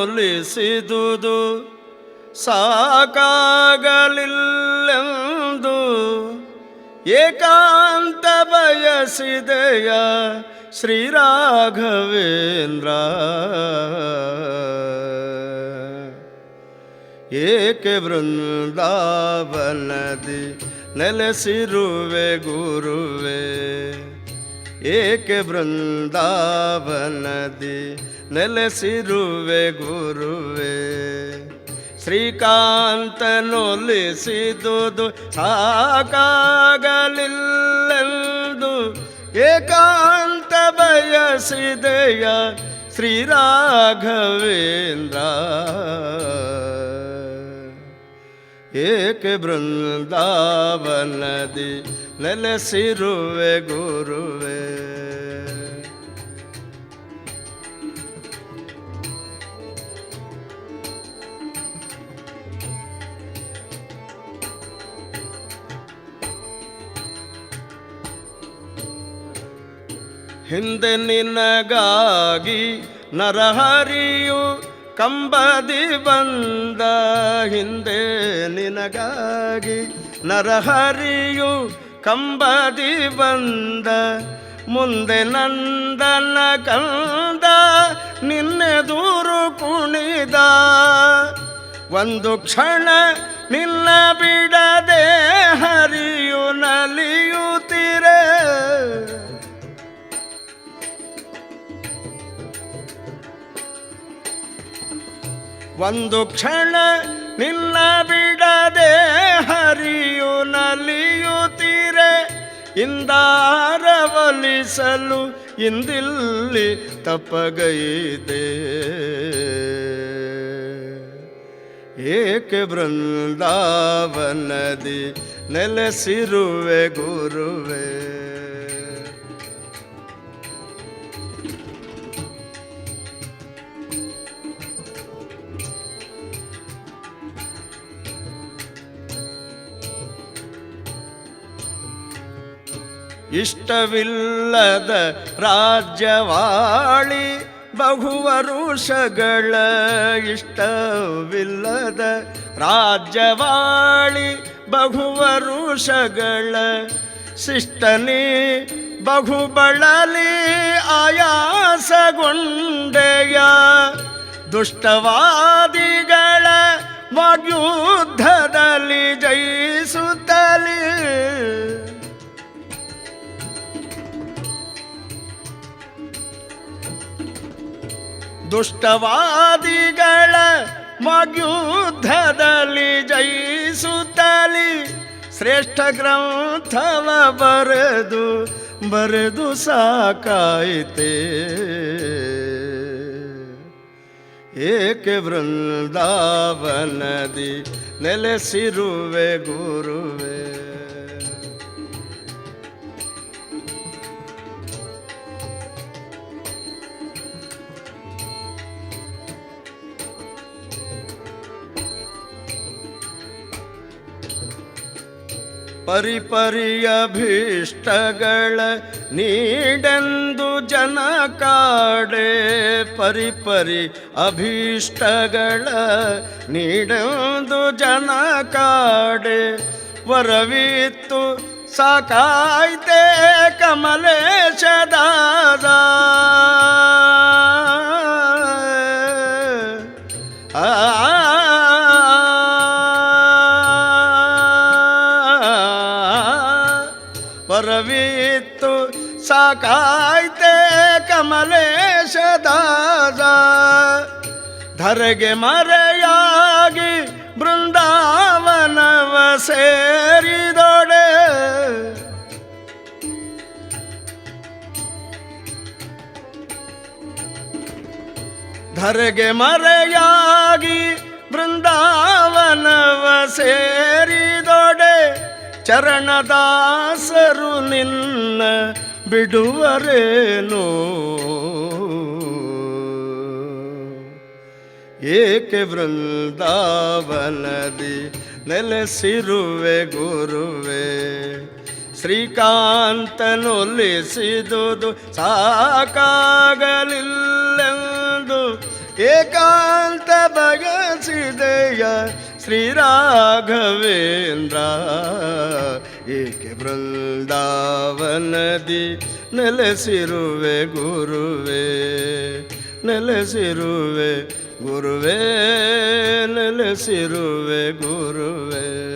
ಶ್ರೀಕಾಂತನೊಲಿಸಿದುದು ಸಾಕಾಗಲಿಲ್ಲೆಂದು ಏಕಾಂತ ಬಯಸಿದೆಯ ಶ್ರೀರಾಘವೇಂದ್ರ ಏಕೆ ವೃಂದಾವನದಿ ನೆಲೆಸಿರುವೆ ಗುರುವೆ? ಏಕೆ ವೃಂದಾವನದಿ ನೆಲೆಸಿರುವೆ ಗುರುವೆ? ಶ್ರೀಕಾಂತನೊಲಿಸಿದುದು ಸಾಕಾಗಲಿಲ್ಲೆಂದು ಏಕಾಂತ ಬಯಸಿದೆಯ ಶ್ರೀರಾಘವೇಂದ್ರ. ಏಕ ಬೃಂದಾವನದಿ ನೆಲೆಸಿರುವೆ ಗುರುವೆ? ಹಿಂದೆ ನಿನಗಾಗಿ ನರಹರಿಯು ಕಂಬದಿ ಬಂದ. ಹಿಂದೆ ನಿನಗಾಗಿ ನರಹರಿಯು ಕಂಬದಿ ಬಂದ. ಮುಂದೆ ನಂದನ ಕಂದ ನಿನ್ನೆ ದೂರು ಕುಣಿದ. ಒಂದು ಕ್ಷಣ ನಿನ್ನ ಬಿಡದೆ ಒಂದು ಕ್ಷಣ ನಿನ್ನ ಬಿಡದೆ ಹರಿಯು ನಲಿಯುತ್ತೀರೆ ಇಂದಾರವಲಿಸಲು ಇಂದಿಲ್ಲಿ ತಪ್ಪಗೈದೆ ಏಕೆ ಬೃಂದಾವನದಿ ನೆಲೆಸಿರುವೆ ಗುರುವೆ? ಇಷ್ಟವಿಲ್ಲದ ರಾಜ್ಯವಾಳಿ ಬಹುವರುಷಗಳ ಇಷ್ಟವಿಲ್ಲದ ರಾಜ್ಯವಾಳಿ ಬಹುವರುಷಗಳ ಶಿಷ್ಟನಿ ಬಹುಬಳಲಿ ಆಯಾಸಗೊಂಡೆಯ ದುಷ್ಟವಾದಿಗಳ ವಾಗ್ಯುದ್ಧದಲ್ಲಿ ದುಷ್ಟವಾದಿಗಳ ಮಗ್ಯುದ್ಧದಲ್ಲಿ ಜಯಿಸುತ್ತಲಿ. ಶ್ರೇಷ್ಠ ಗ್ರಂಥವ ಬರೆದು ಬರೆದು ಸಾಕಾಯಿತೆ. ಏಕೆ ವೃಂದಾವನದಿ ನೆಲೆಸಿರುವೆ ಗುರುವೆ? ಪರಿಪರಿಯ ಭೀಷ್ಟಗಳ ನೀಡೆಂದು ಜನ ಕಾಡೆ ಪರಿಪರಿ ಅಭೀಷ್ಟಗಳ ನೀಡೆಂದು ಜನ ಕಾಡೆ ವರವಿತ್ತು ಸಾಕಾಯ್ತೆ ಕಮಲೇಶದಾದ ಪರವಿತ್ತು ಸಾಕಾಯ್ತೆ ಕಮಲೇಶ ದಾದ ಧರೆಗೆ ಮರೆಯಾಗಿ ಬೃಂದಾವನವ ಸೇರಿದೊಡೆ. ಧರೆಗೆ ಮರೆಯಾಗಿ ಬೃಂದಾವನವ ಸೇರಿದೊಡೆ ಚರಣದಾಸರು ನಿನ್ನ ಬಿಡುವರೇನು? ಏಕೆ ವೃಂದಾವನದಿ ನೆಲೆಸಿರುವೆ ಗುರುವೆ? ಶ್ರೀಕಾಂತನೊಲಿಸಿದುದು ಸಾಕಾಗಲಿಲ್ಲೆಂದು ಏಕಾಂತ ಬಗೆ ಶ್ರೀರಾಘವೇಂದ್ರ. ಏಕೆ ಬೃಂದಾವನದಿ ನೆಲೆಸಿರುವೆ ಗುರುವೆ ನೆಲೆಸಿರುವೆ ಗುರುವೇ ನೆಲೆಸಿರುವೆ ಗುರುವೇ.